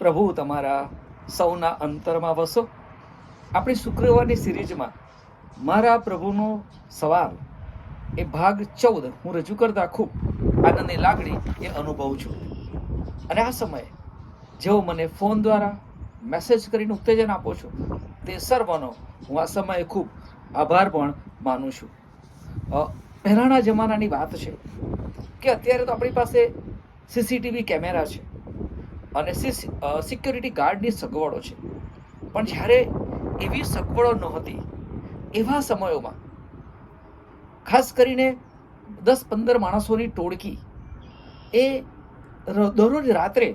પ્રભુ, તમારા સૌના અંતરમાં વસો. આપણી શુક્રવારની સિરીઝમાં મારા પ્રભુનો સવાલ એ ભાગ ચૌદ હું રજૂ કરતા ખૂબ આનંદની લાગણી એ અનુભવું છું. અને આ સમયે જેઓ મને ફોન દ્વારા મેસેજ કરીને ઉત્તેજન આપો છો, તે સર્વનો હું આ સમયે ખૂબ આભાર પણ માનું છું. પહેલાંના જમાનાની વાત છે કે અત્યારે તો આપણી પાસે સીસીટીવી કેમેરા છે. અને સિક્યોરિટી ગાર્ડની સગવડો છે. પણ જ્યારે એવી સગવડો નહોતી એવા સમયોમાં, ખાસ કરીને દસ પંદર માણસોની ટોળકી, એ દરરોજ રાત્રે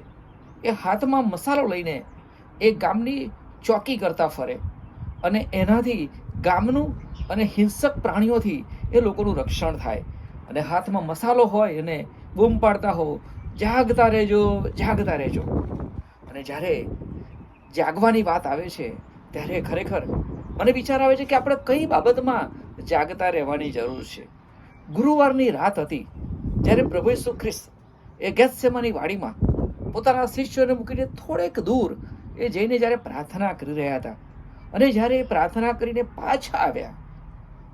એ હાથમાં મસાલો લઈને એ ગામની ચોકી કરતા ફરે અને એનાથી ગામનું અને હિંસક પ્રાણીઓથી એ લોકોનું રક્ષણ થાય. અને હાથમાં મસાલો હોય અને બૂમ પાડતા હો જાગતા રહેજો જાગતા રહેજો. અને જ્યારે જાગવાની વાત આવે છે, ત્યારે ખરેખર મને વિચાર આવે છે કે આપણે કઈ બાબતમાં જાગતા રહેવાની જરૂર છે. ગુરુવારની રાત હતી, જ્યારે પ્રભુ ઈસુ ખ્રિસ્ત એ ગેથસેમાની વાડીમાં પોતાના શિષ્યોને મૂકીને થોડેક દૂર એ જઈને જ્યારે પ્રાર્થના કરી રહ્યા હતા. અને જ્યારે એ પ્રાર્થના કરીને પાછા આવ્યા,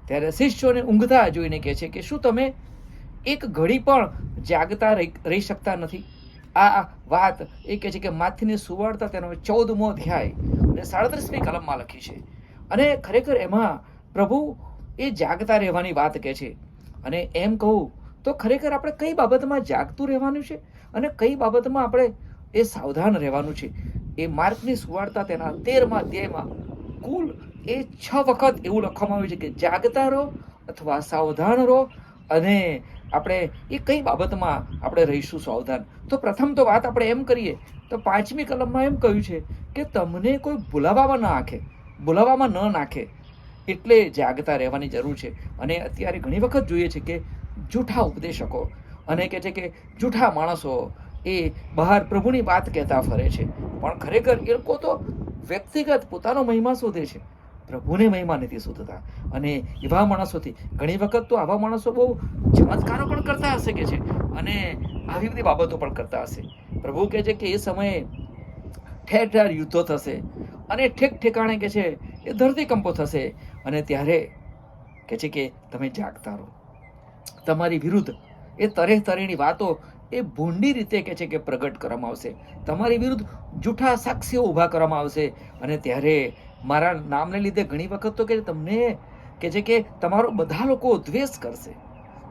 ત્યારે શિષ્યોને ઊંઘતા જોઈને કહે છે કે શું તમે એક ઘડી પણ જાગતા રહી શકતા નથી. આ વાત એ કહે છે કે માથીને સુવાળતા તેનો ચૌદમો અધ્યાય અને સાડત્રીસમી કલમમાં લખી છે. અને ખરેખર એમાં પ્રભુ એ જાગતા રહેવાની વાત કહે છે. અને એમ કહું તો ખરેખર આપણે કઈ બાબતમાં જાગતું રહેવાનું છે અને કઈ બાબતમાં આપણે એ સાવધાન રહેવાનું છે? એ માર્ગની સુવાળતા તેના તેરમા અધ્યાયમાં કુલ એ છ વખત એવું લખવામાં આવ્યું છે કે જાગતા રહો અથવા સાવધાન રહો અને આપણે એ કઈ બાબતમાં આપણે રહીશું સાવધાન? તો પ્રથમ તો વાત આપણે એમ કરીએ, તો પાંચમી કલમમાં એમ કહ્યું છે કે તમને કોઈ ભૂલાવામાં ન નાખે ભૂલાવામાં ન નાખે, એટલે જાગતા રહેવાની જરૂર છે. અને અત્યારે ઘણી વખત જોઈએ છે કે જૂઠા ઉપદેશકો અને કહે છે કે જૂઠા માણસો એ બહાર પ્રભુની વાત કહેતા ફરે છે. પણ ખરેખર એ લોકો તો વ્યક્તિગત પોતાનો મહિમા શોધે છે. પ્રભુને મહિમા નથી શોધતા. અને એવા માણસોથી ઘણી વખત તો આવા માણસો બહુ ચમત્કારો પણ કરતા હશે કે છે. અને આવી બધી બાબતો પણ કરતા હશે. પ્રભુ કહે છે કે એ સમયે ઠેર ઠેર યુદ્ધો થશે અને ઠેક ઠેકાણે કે છે એ ધરતીકંપો થશે. અને ત્યારે કહે છે કે તમે જાગતા રહો. તમારી વિરુદ્ધ એ તરેહ તરેની વાતો એ ભૂંડી રીતે કહે છે કે પ્રગટ કરવામાં આવશે. તમારી વિરુદ્ધ જૂઠા સાક્ષીઓ ઊભા કરવામાં આવશે. અને ત્યારે મારા નામને લીધે ઘણી વખત તો કે તમને કે છે કે તમારો બધા લોકો દ્વેષ કરશે.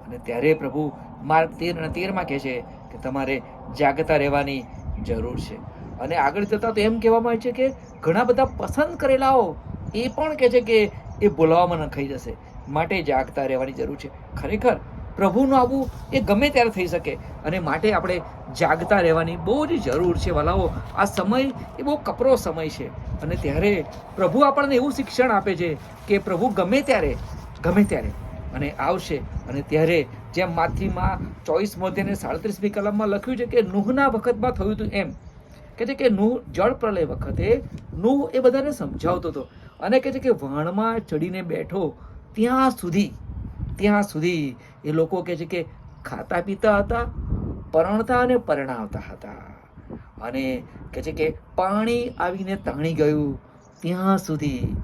અને ત્યારે પ્રભુ માર્ગ તેર અને તેરમાં કહે છે કે તમારે જાગતા રહેવાની જરૂર છે. અને આગળ જતાં તો એમ કહેવામાં આવે છે કે ઘણા બધા પસંદ કરેલાઓ એ પણ કહે છે કે એ બોલાવવામાં નખાઈ જશે. માટે જાગતા રહેવાની જરૂર છે. ખરેખર પ્રભુનું આવવું એ ગમે ત્યારે થઈ શકે. અને માટે આપણે જાગતા રહેવાની બહુ જ જરૂર છે વલાઓ. આ સમય એ બહુ કપરો સમય છે. અને ત્યારે પ્રભુ આપણને એવું શિક્ષણ આપે છે કે પ્રભુ ગમે ત્યારે ગમે ત્યારે અને આવશે. અને ત્યારે જેમ માથીમાં ચોવીસ અધ્યાય અને સાડત્રીસમી કલમમાં લખ્યું છે કે નુહના વખતમાં થયું હતું એમ. કે છે કે નુહ જળ પ્રલય વખતે નુહ એ બધાને સમજાવતો હતો. અને કે છે કે વણમાં ચડીને બેઠો ત્યાં સુધી ત્યાં સુધી એ લોકો કહે છે કે ખાતા પીતા હતા, પરણતા અને પરણાવતા હતા. અને કહે છે કે પાણી આવીને તાણી ગયું. ત્યાં સુધી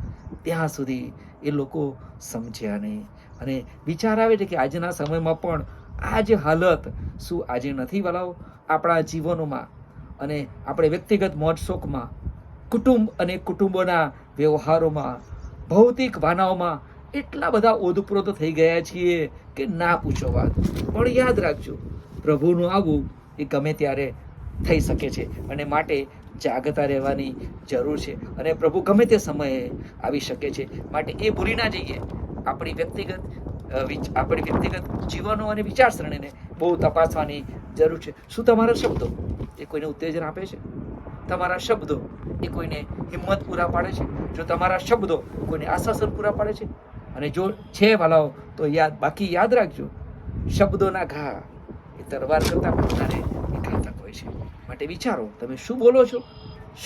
ત્યાં સુધી એ લોકો સમજ્યા નહીં. અને વિચાર આવે છે કે આજના સમયમાં પણ આ જ હાલત શું આજે નથી વલાવો? આપણા જીવનોમાં અને આપણે વ્યક્તિગત મોજ શોખમાં, કુટુંબ અને કુટુંબોના વ્યવહારોમાં, ભૌતિક વાનાઓમાં એટલા બધા ઓતપ્રોત થઈ ગયા છીએ કે ના પૂછો વાત. પણ યાદ રાખજો, પ્રભુનું આવવું એ ગમે ત્યારે થઈ શકે છે અને માટે જાગતા રહેવાની જરૂર છે. અને પ્રભુ ગમે તે સમયે આવી શકે છે. માટે એ ભૂલી ના જઈએ. આપણી વ્યક્તિગત આપણી વ્યક્તિગત જીવનો અને વિચારસરણીને બહુ તપાસવાની જરૂર છે. શું તમારા શબ્દો એ કોઈને ઉત્તેજન આપે છે? તમારા શબ્દો એ કોઈને હિંમત પૂરા પાડે છે? જો તમારા શબ્દો કોઈને આશ્વાસન પૂરા પાડે છે? અને જો છે વાલાઓ, તો યાદ, બાકી યાદ રાખજો, શબ્દોના ઘા એ તલવાર કરતાં પોતાને ઘાતક હોય છે. માટે વિચારો, તમે શું બોલો છો?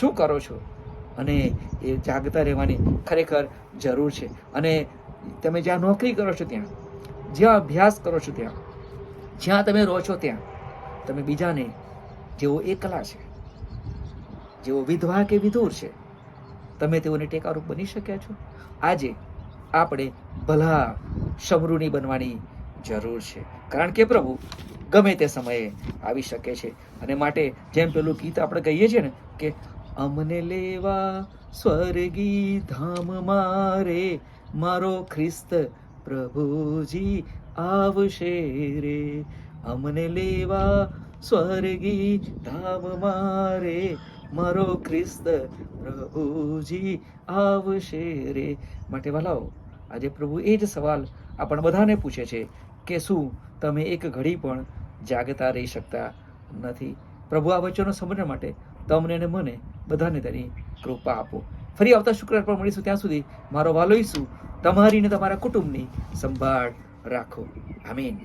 શું કરો છો? અને એ જાગતા રહેવાની ખરેખર જરૂર છે. અને તમે જ્યાં નોકરી કરો છો ત્યાં, જ્યાં અભ્યાસ કરો છો ત્યાં, જ્યાં તમે રહો છો ત્યાં, તમે બીજાને, જેઓ એકલા છે, જેઓ વિધવા કે વિધુર છે, તમે તેઓને ટેકારૂપ બની શક્યા છો? આજે આપણે ભલા શમરૂની બનવાની જરૂર છે. કારણ કે પ્રભુ, ગમે તે સમયે આવી શકે છે. અને માટે જેમ પેલું ગીત આપણે કહીએ છીએ ને, કે અમને લેવા સ્વર્ગી ધામ મારે, મારો ખ્રિસ્ત પ્રભુજી આવશે રે. અમને લેવા સ્વર્ગી ધામ મારે મારો ખ્રિસ્ત પ્રભુજી આવશે રે. માટે વાલાઓ, આજે પ્રભુ એ જ સવાલ આપણ બધાને પૂછે છે કે શું તમે એક ઘડી પણ જાગતા રહી શકતા નથી? પ્રભુ, આ વચનો સમજવા માટે તમને અને મને બધાને તેની કૃપા આપો. ફરી આવતા શુક્રવાર પર મળીશું. ત્યાં સુધી મારો વાલો ઈસુ, તમારી ને તમારા કુટુંબની સંભાળ રાખો. આમીન.